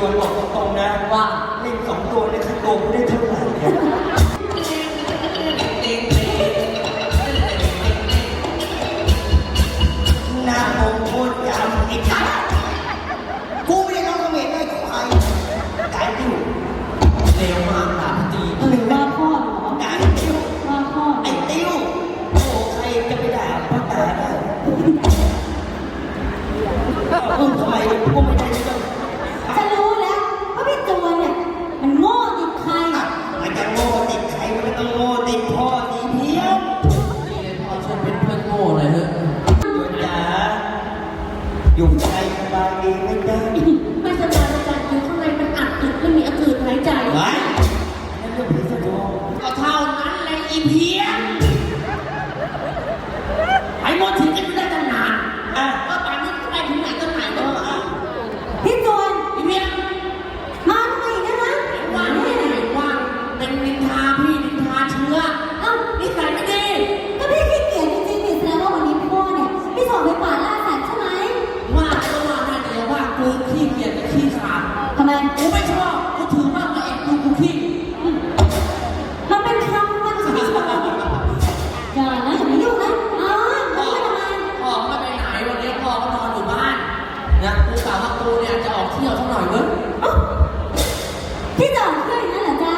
ตัวบอกตรงๆนะว่าเล่งสองตัวในขั้นตัวไม่ได้เท่าไหร่คน้ามงโคตรยำไอ้ชัดกูไม่ได้น้องเขมรได้ของใครกายดิวเร็วมากานตีหรือว่าพ่อเหรอกายดิวว่าพ่อไอ้ติวโอ้ใครจะไปด่าพ่อตาได้เออทไมกูไม่ will นะคือสาวบากูเนี่ยจะออกเที่ยวสักหน่อยเว้ยเอ้าพี่จอดเพื่นอย่นั้นเหรอจ๊ะ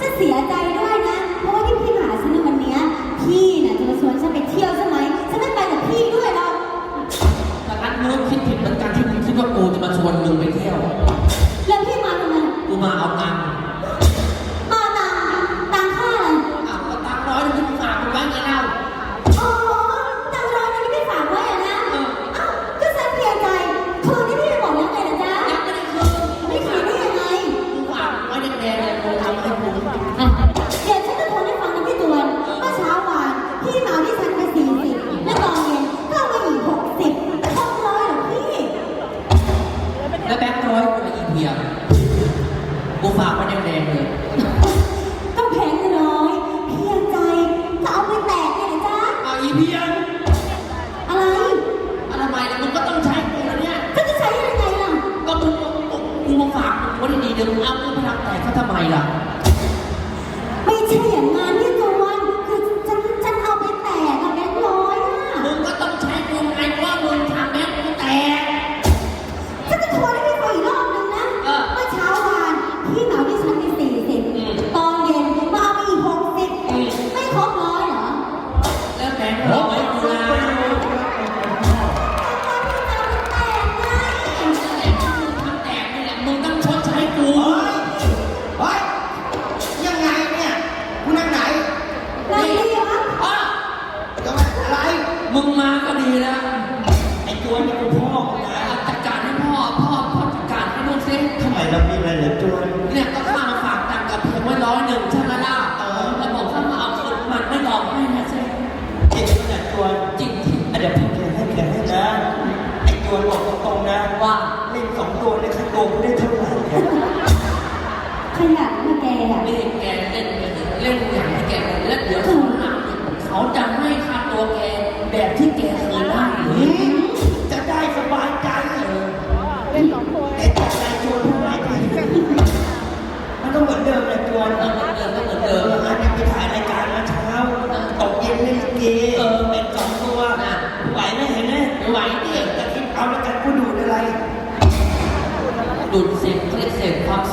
จะเสียใจด้วยนะ เพราะว่าที่พี่าหาฉันในวันนี้พี่น่ะจะมาชวนฉันไปเที่ยวใช่ไหมฉันไม่ไปกับพี่ด้วยหรอกแต่นั้นมึงคิดผิดเหมือนกันที่มึงคิดว่ากูจะมาชวนมึงไปเที่ยว มึงมาก็ดีแล้ว ไอ้จวนนี่กูพ่อจัดการให้พ่อ พ่อ พ่อจัดการให้ลูกสิทำไมเรามีอะไรเหลือจวน ว่าเล่นสองตัวในขั้นโกงได้เท่าไหร่นี่ยขยันนะแกอะนี่แกเล่นเล่นอย่างที่แกเล่นแล้วเดี๋ยวคนงเขาจะไม่ค่าตัวแกแบบที่แกเคยได้หจะได้สบายใจเลยเล่นสองคนไอ้ตัใจชวนทำไมไปมันก็เหมือนเดิมเลยชวนเหมือนเดิมก็เหมือนเดิมงานนี้ไปถ่ายรายการมาเช้าตกเย็นเล่นลิเกเออเป็นสองตัวนะไหวไหมเห็นไหมไหวดิ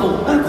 mal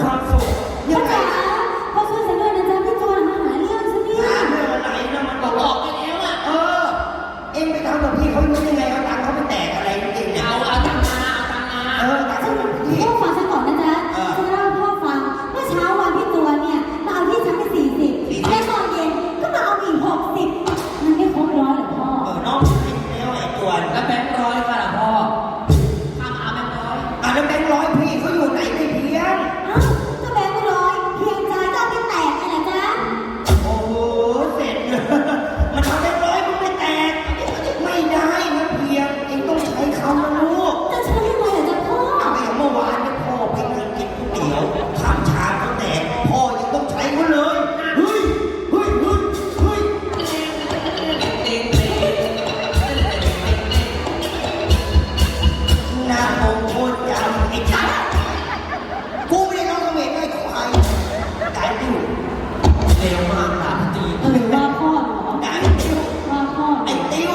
ลมาด่าพี่ตีอว่าพ่อเหรอด่าไอ้ติ้วว่าพ่อไอ้ติ้ว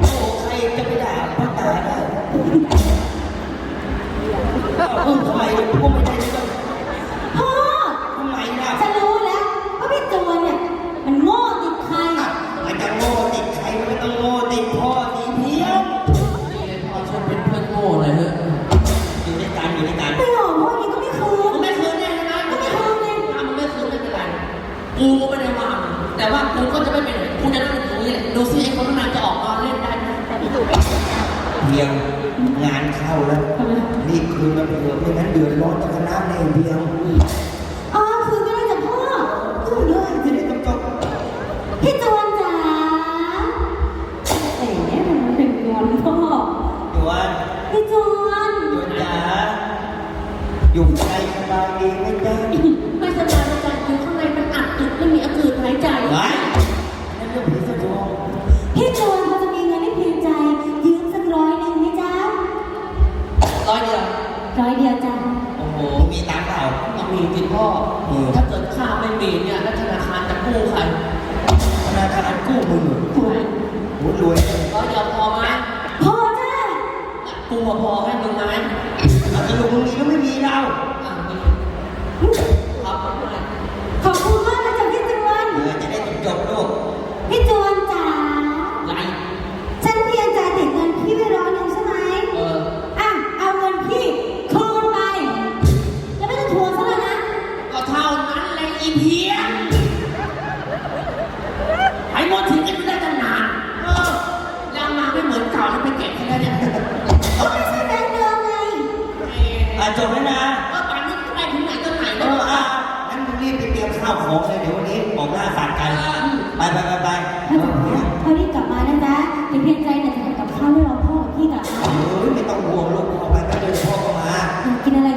โอ้ใครจะไปด่าป้าตาได้เออทำไมพวก กูก็ไม่ได้ว่ามึงแต่ว่ากูก็จะไม่เป็นไรกูจะนั่งอยู่ตรงนี้แหละดูซิไอ้คนข้างในจะออกมาเล่นได้ไหมเพียงงานเข้าแล้วรีบคืนมาเถอะไม่งั้นเดือดร้อนต่อคณะแน่เพียงอ๋อคืนก็ได้จากพ่อคืนเลยจะได้จบจบพี่จวนจ๋าแหมมันเป็นงอนพ่ออยู่ว่าพี่จวนอยู่จ๋าอยู่ใจสบายดีไหมจ๊ะ องมีติดพ่อเออถ้าเกิดข้าไม่มีเนี่ยแล้วธนาคารจะกู้ใครธนาคารกู้มึงเหรอถูกโหรวยร้อยเดียวพอไหมพอจ้ะกูอะพอให้มึงไหมเอาสรุปมึงมีแล้วไม่มีเรา อีเพียงไอ้มดถึงจะได้ตั้งนานเออยังมาไม่เหมือนเก่าแล้วไปเก็บให้แล้วเนี่ยก็มันแสดงเดิมไงอะจบแล้นะว่ป่านนี้ไปถึงไหนก็ไหนเอแล้วออะงั้นมึงรีบไปเตรียมข้าวของเลยเดี๋ยววันนี้บอกหน้าสาดกัน ไปไปไปไปเอถ้าพี่รีบกลับมานะจ๊ะเป็เพียงใจหน่จะทำกับข้าวให้รอพ่อกับพี่กลับมาอไม่ต้องห่วงลูกเอาไปก็เดี๋ยวพ่อก็มาอากินอะไร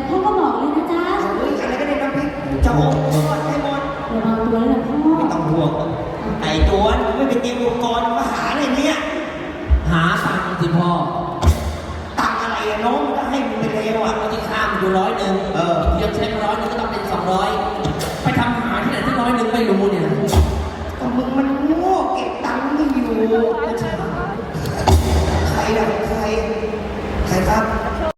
ูร้อยหนึ่งเออยังใช้ร้อยหนึ่งก็ต้องเป็นสองร้อยไปทำหาที่ไหนที่ร้อยหนึ่งไม่รู้เนี่ยก็มึงมันโง่เก็บตังค์ไม่อยู่ใครด่ะใครใครครับ